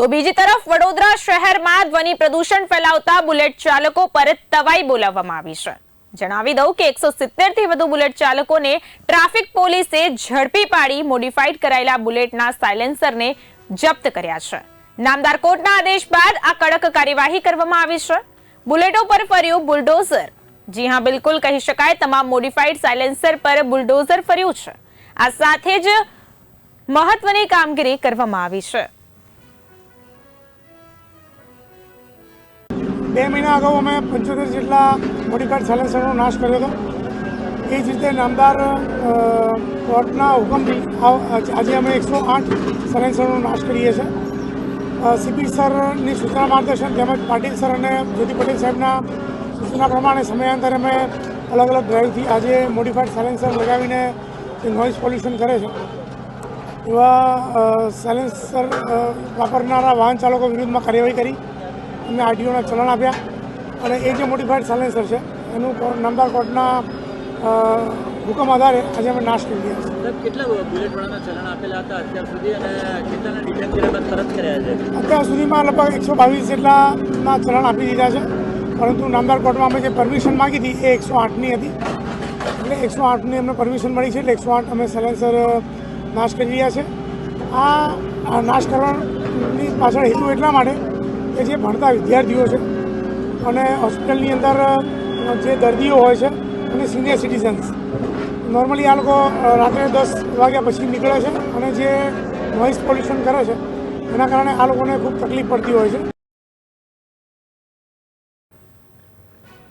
તો બીજી તરફ વડોદરા શહેરમાં ધ્વનિ પ્રદૂષણ ફેલાવતા બુલેટ ચાલકો પર તવાઈ બોલાવવામાં આવી છે. જણાવી દઉં કે એકસો થી વધુ બુલેટ ચાલકોને ટ્રાફિક પોલીસે ઝડપી પાડી મોડિફાઈડ કરાયેલા બુલેટના સાયલેન્સરને જપ્ત કર્યા છે. નામદાર કોર્ટના આદેશ બાદ આ કડક કાર્યવાહી કરવામાં આવી છે. બુલેટો પર ફર્યું બુલડોઝર. જી હા, બિલકુલ કહી શકાય, તમામ મોડિફાઈડ સાયલેન્સર પર બુલડોઝર ફર્યું છે. આ સાથે જ મહત્વની કામગીરી કરવામાં આવી છે. બે મહિના અગાઉ અમે પંચોતેર જેટલા બોડીગાર્ડ સાયલેન્સરનો નાશ કર્યો હતો. એ જ રીતે નામદાર કોર્ટના હુકમથી આજે અમે એકસો આઠ સાયલેન્સરનો નાશ કરીએ છીએ. સીપી સરની સૂચના માર્ગદર્શન તેમજ પાટીલ સર અને જ્યોતિ પટેલ સાહેબના સૂચના પ્રમાણે સમયાંતરે અમે અલગ અલગ ડ્રાઈવથી આજે મોડિફાઈડ સાયલેન્સર લગાવીને જે નોઇઝ પોલ્યુશન કરે છે, એવા સાયલેન્સર વાપરનારા વાહન ચાલકો વિરુદ્ધમાં કાર્યવાહી કરી. અમે આરટીઓના ચલણ આપ્યા અને એ જે મોડિફાઈડ સાયલેન્સર છે એનું નંબર નામદાર કોર્ટના હુકમ આધારે આજે અમે નાશ કરી દીધા કેટલા બુલેટ વાળાના ચલણ આપેલા હતા અત્યાર સુધી અને કેટલાના ડિટેન કર્યા બાદ પરત કર્યા છે? અત્યાર સુધીમાં લગભગ એકસો બાવીસ જેટલાના ચલણ આપી દીધા છે પરંતુ નામદાર કોર્ટમાં અમે જે પરમિશન માગી હતી એ એકસો આઠની હતી. એટલે એકસો આઠની અમને પરમિશન મળી છે એટલે એકસો આઠ અમે સાયલેન્સર નાશ કરી રહ્યા છે. આ આ નાશ કરવાની પાછળ હેતુ એટલા માટે કે જે ભણતા વિદ્યાર્થીઓ છે અને હોસ્પિટલની અંદર જે દર્દીઓ હોય છે અને સિનિયર સિટીઝન્સ નોર્મલી આ લોકો રાત્રે દસ વાગ્યા પછી નીકળે છે અને જે નોઇઝ પોલ્યુશન કરે છે, એના કારણે આ લોકોને ખૂબ તકલીફ પડતી હોય છે.